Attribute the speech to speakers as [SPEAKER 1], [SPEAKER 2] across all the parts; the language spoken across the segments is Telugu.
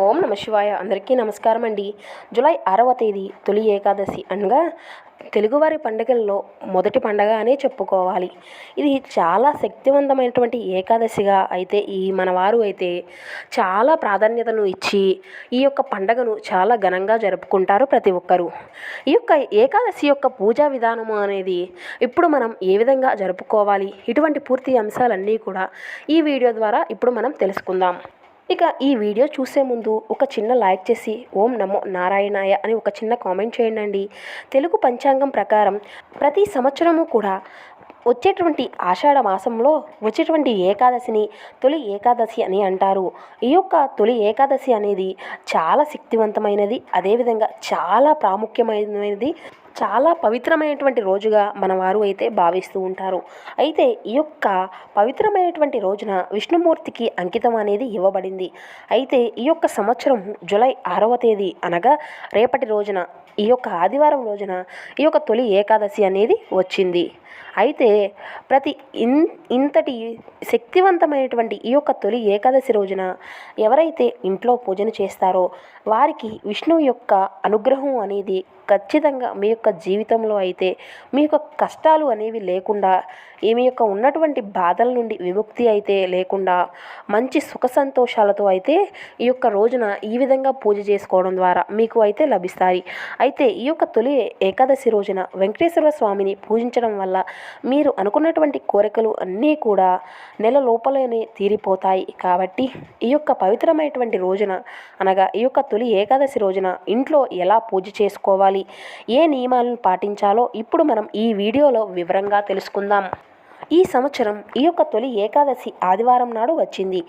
[SPEAKER 1] ఓం నమ శివాయ. అందరికీ నమస్కారం అండి. జూలై ఆరవ తేదీ తొలి ఏకాదశి అనగా తెలుగువారి పండుగల్లో మొదటి పండగ అనే చెప్పుకోవాలి. ఇది చాలా శక్తివంతమైనటువంటి ఏకాదశిగా అయితే ఈ మన వారు అయితే చాలా ప్రాధాన్యతను ఇచ్చి ఈ యొక్క పండగను చాలా ఘనంగా జరుపుకుంటారు ప్రతి ఒక్కరూ. ఈ యొక్క ఏకాదశి యొక్క పూజా విధానము అనేది ఇప్పుడు మనం ఏ విధంగా జరుపుకోవాలి? ఇటువంటి పూర్తి అంశాలన్నీ కూడా ఈ వీడియో ద్వారా ఇప్పుడు మనం తెలుసుకుందాం. ఇక ఈ వీడియో చూసే ముందు ఒక చిన్న లైక్ చేసి ఓం నమో నారాయణాయ అని ఒక చిన్న కామెంట్ చేయండి తెలుగు పంచాంగం ప్రకారం ప్రతి సంవత్సరము కూడా వచ్చేటువంటి ఆషాఢ మాసంలో వచ్చేటువంటి ఏకాదశిని తొలి ఏకాదశి అని అంటారు. ఈ యొక్క తొలి ఏకాదశి అనేది చాలా శక్తివంతమైనది అదేవిధంగా చాలా ప్రాముఖ్యమైనది చాలా పవిత్రమైనటువంటి రోజుగా మన వారు అయితే భావిస్తూ ఉంటారు. అయితే ఈ యొక్క పవిత్రమైనటువంటి రోజున విష్ణుమూర్తికి అంకితం అనేది ఇవ్వబడింది. అయితే ఈ యొక్క సంవత్సరం జూలై ఆరవ తేదీ అనగా రేపటి రోజున ఈ యొక్క ఆదివారం రోజున ఈ యొక్క తొలి ఏకాదశి అనేది వచ్చింది. అయితే ప్రతి ఇన్ ఇంతటి శక్తివంతమైనటువంటి ఈ యొక్క తొలి ఏకాదశి రోజున ఎవరైతే ఇంట్లో పూజను చేస్తారో వారికి విష్ణువు యొక్క అనుగ్రహం అనేది ఖచ్చితంగా మీ యొక్క జీవితంలో అయితే మీ యొక్క కష్టాలు అనేవి లేకుండా మీ యొక్క ఉన్నటువంటి బాధల నుండి విముక్తి అయితే లేకుండా మంచి సుఖ సంతోషాలతో అయితే ఈ యొక్క రోజున ఈ విధంగా పూజ చేసుకోవడం ద్వారా మీకు అయితే లభిస్తాయి. అయితే ఈ యొక్క తొలి ఏకాదశి రోజున వెంకటేశ్వర స్వామిని పూజించడం వల్ల మీరు అనుకున్నటువంటి కోరికలు అన్నీ కూడా నెల లోపలనే తీరిపోతాయి కాబట్టి ఈ యొక్క పవిత్రమైనటువంటి రోజున అనగా ఈ యొక్క తొలి ఏకాదశి రోజున ఇంట్లో ఎలా పూజ చేసుకోవాలి ఏ నియమాలను పాటించాలో ఇప్పుడు మనం ఈ వీడియోలో వివరంగా తెలుసుకుందాం. ఈ సంవత్సరం ఈ యొక్క తొలి ఏకాదశి ఆదివారం నాడు వచ్చింది.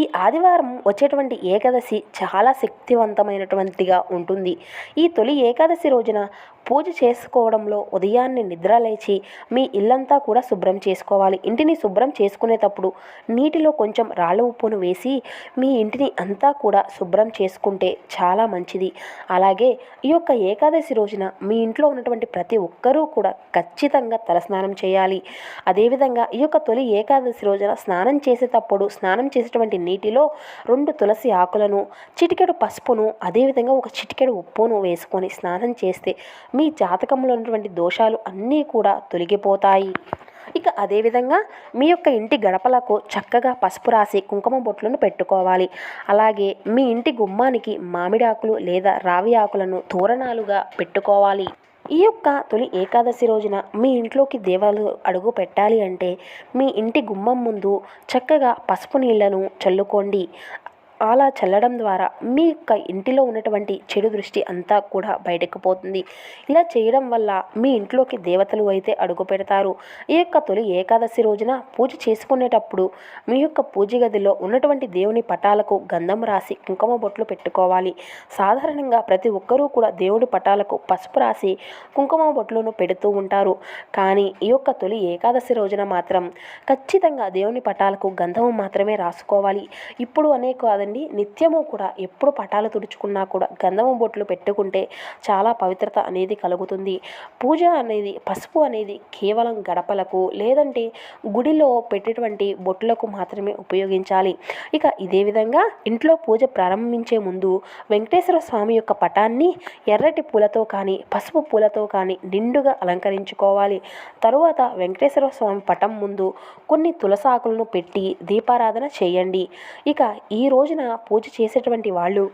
[SPEAKER 1] ఈ ఆదివారం వచ్చేటువంటి ఏకాదశి చాలా శక్తివంతమైనటువంటిగా ఉంటుంది. ఈ తొలి ఏకాదశి రోజున పూజ చేసుకోవడంలో ఉదయాన్నే నిద్ర లేచి మీ ఇల్లంతా కూడా శుభ్రం చేసుకోవాలి. ఇంటిని శుభ్రం చేసుకునేటప్పుడు నీటిలో కొంచెం రాళ్ళ ఉప్పును వేసి మీ ఇంటిని అంతా కూడా శుభ్రం చేసుకుంటే చాలా మంచిది. అలాగే ఈ యొక్క ఏకాదశి రోజున మీ ఇంట్లో ఉన్నటువంటి ప్రతి ఒక్కరూ కూడా ఖచ్చితంగా తలస్నానం చేయాలి. అదేవిధంగా ఈ యొక్క తొలి ఏకాదశి రోజున స్నానం చేసేటప్పుడు స్నానం చేసేటువంటి నీటిలో రెండు తులసి ఆకులను చిటికెడు పసుపును అదేవిధంగా ఒక చిటికెడు ఉప్పును వేసుకొని స్నానం చేస్తే మీ జాతకంలో ఉన్నటువంటి దోషాలు అన్నీ కూడా తొలగిపోతాయి. ఇక అదేవిధంగా మీ యొక్క ఇంటి గడపలకు చక్కగా పసుపు రాసి కుంకుమ బొట్లను పెట్టుకోవాలి. అలాగే మీ ఇంటి గుమ్మానికి మామిడి ఆకులు లేదా రావి ఆకులను తోరణాలుగా పెట్టుకోవాలి. ఈ యొక్క తొలి ఏకాదశి రోజున మీ ఇంట్లోకి దేవాలు అడుగు పెట్టాలి అంటే మీ ఇంటి గుమ్మం ముందు చక్కగా పసుపు నీళ్ళను చల్లుకోండి. అలా చల్లడం ద్వారా మీ యొక్క ఇంటిలో ఉన్నటువంటి చెడు దృష్టి అంతా కూడా బయటకు పోతుంది. ఇలా చేయడం వల్ల మీ ఇంట్లోకి దేవతలు అయితే అడుగు పెడతారు. ఈ యొక్క తొలి ఏకాదశి రోజున పూజ చేసుకునేటప్పుడు మీ యొక్క పూజ గదిలో ఉన్నటువంటి దేవుని పటాలకు గంధం రాసి కుంకుమ బొట్లు పెట్టుకోవాలి. సాధారణంగా ప్రతి ఒక్కరూ కూడా దేవుడి పటాలకు పసుపు రాసి కుంకుమ బొట్లను పెడుతూ ఉంటారు. కానీ ఈ యొక్క తొలి ఏకాదశి రోజున మాత్రం ఖచ్చితంగా దేవుని పటాలకు గంధము మాత్రమే రాసుకోవాలి. ఇప్పుడు అనే అండి. నిత్యము కూడా ఎప్పుడు పటాలు తుడుచుకున్నా కూడా గంధము బొట్లు పెట్టుకుంటే చాలా పవిత్రత అనేది కలుగుతుంది. పూజ అనేది పసుపు అనేది కేవలం గడపలకు లేదంటే గుడిలో పెట్టేటువంటి బొట్లకు మాత్రమే ఉపయోగించాలి. ఇక ఇదే విధంగా ఇంట్లో పూజ ప్రారంభించే ముందు వెంకటేశ్వర స్వామి యొక్క పటాన్ని ఎర్రటి పూలతో కానీ పసుపు పూలతో కానీ నిండుగా అలంకరించుకోవాలి. తరువాత వెంకటేశ్వర స్వామి పటం ముందు కొన్ని తులసాకులను పెట్టి దీపారాధన చేయండి. ఇక ఈ రోజున పూజ చేసేటువంటి వాళ్ళు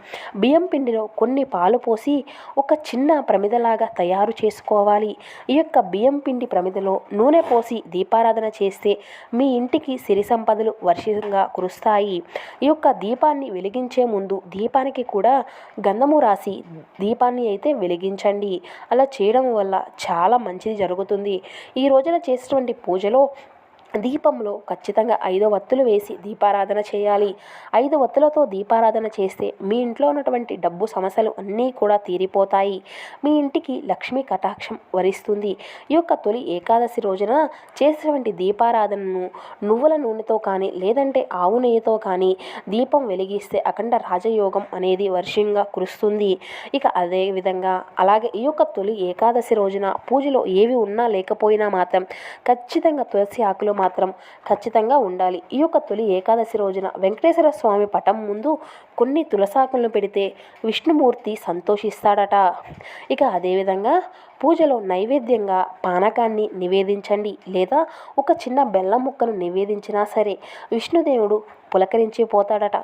[SPEAKER 1] బియ్యం పిండిలో కొన్ని పాలు పోసి ఒక చిన్న ప్రమిదలాగా తయారు చేసుకోవాలి. ఈ యొక్క బియ్యం పిండి ప్రమిదలో నూనె పోసి దీపారాధన చేస్తే మీ ఇంటికి సిరి సంపదలు వర్షంగా కురుస్తాయి. ఈ యొక్క దీపాన్ని వెలిగించే ముందు దీపానికి కూడా గంధము రాసి దీపాన్ని అయితే వెలిగించండి. అలా చేయడం వల్ల చాలా మంచిది జరుగుతుంది. ఈ రోజున చేసినటువంటి పూజలో దీపంలో ఖచ్చితంగా ఐదు వత్తులు వేసి దీపారాధన చేయాలి. ఐదు వత్తులతో దీపారాధన చేస్తే మీ ఇంట్లో ఉన్నటువంటి డబ్బు సమస్యలు అన్నీ కూడా తీరిపోతాయి. మీ ఇంటికి లక్ష్మీ కటాక్షం వరిస్తుంది. ఈ యొక్క తొలి ఏకాదశి రోజున చేసినటువంటి దీపారాధనను నువ్వుల నూనెతో కానీ లేదంటే ఆవు నెయ్యితో కానీ దీపం వెలిగిస్తే అఖండ రాజయోగం అనేది వర్షంగా కురుస్తుంది. ఇక అదే విధంగా అలాగే ఈ యొక్క తొలి ఏకాదశి రోజున పూజలో ఏవి ఉన్నా లేకపోయినా మాత్రం ఖచ్చితంగా తులసి ఆకులు మాత్రం ఖచ్చితంగా ఉండాలి. ఈ యొక్క తొలి ఏకాదశి రోజున వెంకటేశ్వర స్వామి పటం ముందు కొన్ని తులసాకులను పెడితే విష్ణుమూర్తి సంతోషిస్తాడట. ఇక అదేవిధంగా పూజలో నైవేద్యంగా పానకాన్ని నివేదించండి లేదా ఒక చిన్న బెల్లం ముక్కను నివేదించినా సరే విష్ణుదేవుడు పులకరించి పోతాడట.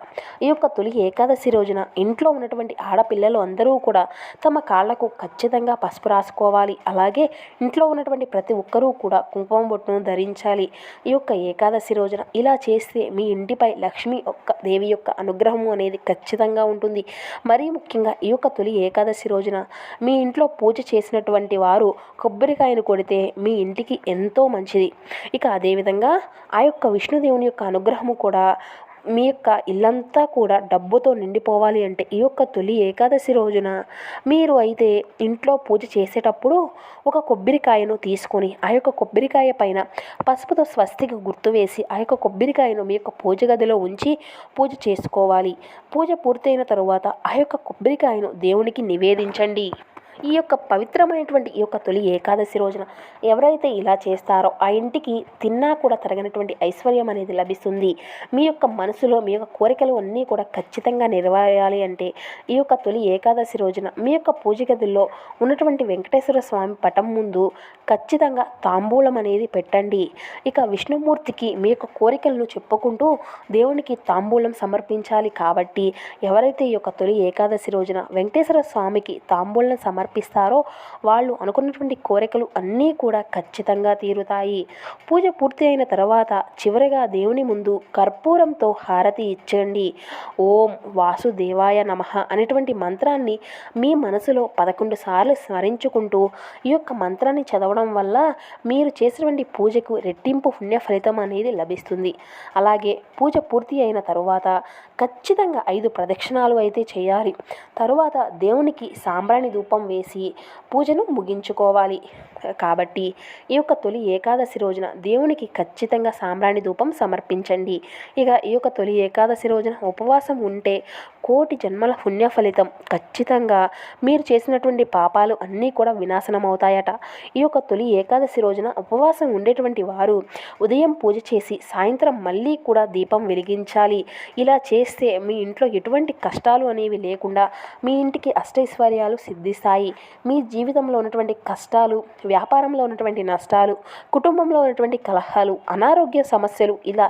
[SPEAKER 1] ఈ యొక్క తొలి ఏకాదశి రోజున ఇంట్లో ఉన్నటువంటి ఆడపిల్లలు అందరూ కూడా తమ కాళ్ళకు ఖచ్చితంగా పసుపు రాసుకోవాలి. అలాగే ఇంట్లో ఉన్నటువంటి ప్రతి ఒక్కరూ కూడా కుంకుమ బొట్టును ధరించాలి. ఈ యొక్క ఏకాదశి రోజున ఇలా చేస్తే మీ ఇంటిపై లక్ష్మి యొక్క దేవి యొక్క అనుగ్రహము అనేది ఖచ్చితంగా ఉంటుంది. మరీ ముఖ్యంగా ఈ యొక్క తొలి ఏకాదశి రోజున మీ ఇంట్లో పూజ చేసినటువంటి వారు కొబ్బరికాయను కొడితే మీ ఇంటికి ఎంతో మంచిది. ఇక అదేవిధంగా ఆ యొక్క విష్ణుదేవుని యొక్క అనుగ్రహము కూడా మీ యొక్క ఇల్లంతా కూడా డబ్బుతో నిండిపోవాలి అంటే ఈ యొక్క తొలి ఏకాదశి రోజున మీరు అయితే ఇంట్లో పూజ చేసేటప్పుడు ఒక కొబ్బరికాయను తీసుకొని ఆ యొక్క కొబ్బరికాయ పైన పసుపుతో స్వస్తికి గుర్తు వేసి ఆ యొక్క కొబ్బరికాయను మీ యొక్క పూజ గదిలో ఉంచి పూజ చేసుకోవాలి. పూజ పూర్తయిన తరువాత ఆ యొక్క కొబ్బరికాయను దేవునికి నివేదించండి. ఈ యొక్క పవిత్రమైనటువంటి ఈ యొక్క తొలి ఏకాదశి రోజున ఎవరైతే ఇలా చేస్తారో ఆ ఇంటికి తిన్నా కూడా తరగనటువంటి ఐశ్వర్యం అనేది లభిస్తుంది. మీ యొక్క మనసులో మీ యొక్క కోరికలు అన్నీ కూడా ఖచ్చితంగా నెరవేరాలి అంటే ఈ యొక్క తొలి ఏకాదశి రోజున మీ యొక్క పూజ గదిలో ఉన్నటువంటి వెంకటేశ్వర స్వామి పటం ముందు ఖచ్చితంగా తాంబూలం అనేది పెట్టండి. ఇక విష్ణుమూర్తికి మీ యొక్క కోరికలను చెప్పుకుంటూ దేవునికి తాంబూలం సమర్పించాలి కాబట్టి ఎవరైతే ఈ యొక్క తొలి ఏకాదశి రోజున వెంకటేశ్వర స్వామికి తాంబూలం సమర్ సమర్పిస్తారో వాళ్ళు అనుకున్నటువంటి కోరికలు అన్నీ కూడా ఖచ్చితంగా తీరుతాయి. పూజ పూర్తి అయిన తర్వాత చివరిగా దేవుని ముందు కర్పూరంతో హారతి ఇచ్చండి ఓం వాసుదేవాయ నమ అనేటువంటి మంత్రాన్ని మీ మనసులో పదకొండు సార్లు స్మరించుకుంటూ ఈ యొక్క మంత్రాన్ని చదవడం వల్ల మీరు చేసినటువంటి పూజకు రెట్టింపు పుణ్య ఫలితం అనేది లభిస్తుంది. అలాగే పూజ పూర్తి అయిన తరువాత ఖచ్చితంగా ఐదు ప్రదక్షిణాలు అయితే చేయాలి. తరువాత దేవునికి సాంబ్రాణి ధూపం వేసి పూజను ముగించుకోవాలి. కాబట్టి ఈ యొక్క తొలి ఏకాదశి రోజున దేవునికి ఖచ్చితంగా సాంబ్రాణి ధూపం సమర్పించండి. ఇక ఈ యొక్క తొలి ఏకాదశి రోజున ఉపవాసం ఉంటే కోటి జన్మల పుణ్య ఫలితం ఖచ్చితంగా మీరు చేసినటువంటి పాపాలు అన్నీ కూడా వినాశనం అవుతాయట ఈ యొక్క తొలి ఏకాదశి రోజున ఉపవాసం ఉండేటువంటి వారు ఉదయం పూజ చేసి సాయంత్రం మళ్ళీ కూడా దీపం వెలిగించాలి. ఇలా చేస్తే మీ ఇంట్లో ఎటువంటి కష్టాలు అనేవి లేకుండా మీ ఇంటికి అష్టైశ్వర్యాలు సిద్ధిస్తాయి. మీ జీవితంలో ఉన్నటువంటి కష్టాలు వ్యాపారంలో ఉన్నటువంటి నష్టాలు కుటుంబంలో ఉన్నటువంటి కలహాలు అనారోగ్య సమస్యలు ఇలా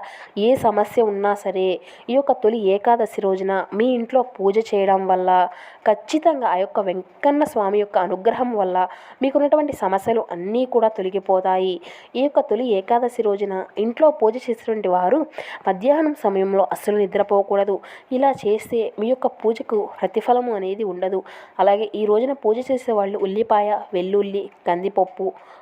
[SPEAKER 1] ఏ సమస్య ఉన్నా సరే ఈ యొక్క తొలి ఏకాదశి రోజున మీ ఇంట్లో పూజ చేయడం వల్ల ఖచ్చితంగా ఆ యొక్క వెంకన్న స్వామి యొక్క అనుగ్రహం వల్ల మీకున్నటువంటి సమస్యలు అన్నీ కూడా తొలగిపోతాయి. ఈ యొక్క తొలి ఏకాదశి రోజున ఇంట్లో పూజ చేసినటువంటి వారు మధ్యాహ్నం సమయంలో అస్సలు నిద్రపోకూడదు. ఇలా చేస్తే మీ యొక్క పూజకు ప్రతిఫలము అనేది ఉండదు. అలాగే ఈ రోజున పూజ చేసే వాళ్ళు ఉల్లిపాయ వెల్లుల్లి కందిపప్పు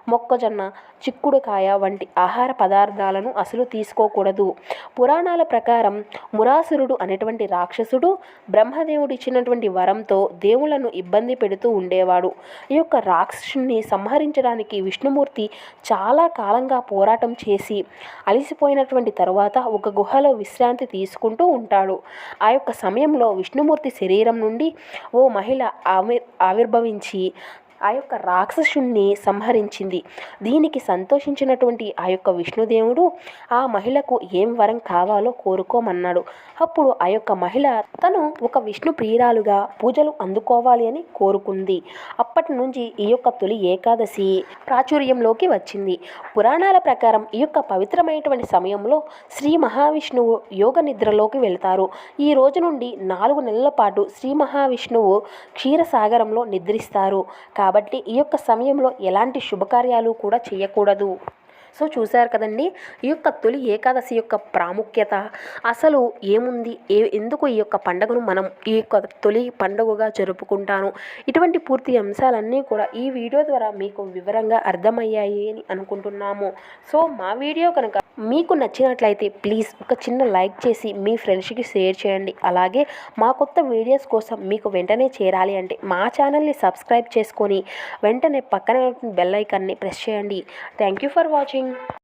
[SPEAKER 1] మొక్కజొన్న చిక్కుడుకాయ వంటి ఆహార పదార్థాలను అసలు తీసుకోకూడదు. పురాణాల ప్రకారం మురాసురుడు అనేటువంటి రాక్షసుడు బ్రహ్మదేవుడు ఇచ్చినటువంటి వరంతో దేవులను ఇబ్బంది పెడుతూ ఉండేవాడు. ఈ యొక్క రాక్షసుని సంహరించడానికి విష్ణుమూర్తి చాలా కాలంగా పోరాటం చేసి అలసిపోయినటువంటి తరువాత ఒక గుహలో విశ్రాంతి తీసుకుంటూ ఉంటాడు. ఆ యొక్క సమయంలో విష్ణుమూర్తి శరీరం నుండి ఓ మహిళ ఆవిర్ ఆవిర్భవించి ఆ యొక్క రాక్షసుణ్ణి సంహరించింది. దీనికి సంతోషించినటువంటి ఆ యొక్క విష్ణుదేవుడు ఆ మహిళకు ఏం వరం కావాలో కోరుకోమన్నాడు. అప్పుడు ఆ యొక్క మహిళ తను ఒక విష్ణు ప్రియురాలుగా పూజలు అందుకోవాలి అని కోరుకుంది. అప్పటి నుంచి ఈ యొక్క తొలి ఏకాదశి ప్రాచుర్యంలోకి వచ్చింది. పురాణాల ప్రకారం ఈ యొక్క పవిత్రమైనటువంటి సమయంలో శ్రీ మహావిష్ణువు యోగ నిద్రలోకి వెళ్తారు. ఈ రోజు నుండి నాలుగు నెలల పాటు శ్రీ మహావిష్ణువు క్షీరసాగరంలో నిద్రిస్తారు. కాబట్టి కాబట్టి ఈ యొక్క సమయంలో ఎలాంటి శుభకార్యాలు కూడా చేయకూడదు. సో చూశారు కదండి ఈ యొక్క తొలి ఏకాదశి యొక్క ప్రాముఖ్యత. అసలు ఏముంది? ఏ ఎందుకు ఈ యొక్క పండుగను మనం ఈ యొక్క తొలి పండుగగా జరుపుకుంటాను ఇటువంటి పూర్తి అంశాలన్నీ కూడా ఈ వీడియో ద్వారా మీకు వివరంగా అర్థమయ్యాయి అని అనుకుంటున్నాము. సో మా వీడియో కనుక మీకు నచ్చినట్లయితే ప్లీజ్ ఒక చిన్న లైక్ చేసి మీ ఫ్రెండ్స్కి షేర్ చేయండి. అలాగే మా కొత్త వీడియోస్ కోసం మీకు వెంటనే చేరాలి అంటే మా ఛానల్ని సబ్స్క్రైబ్ చేసుకొని వెంటనే పక్కన బెల్ ఐకాన్ని ప్రెస్ చేయండి. Thank you for watching. morning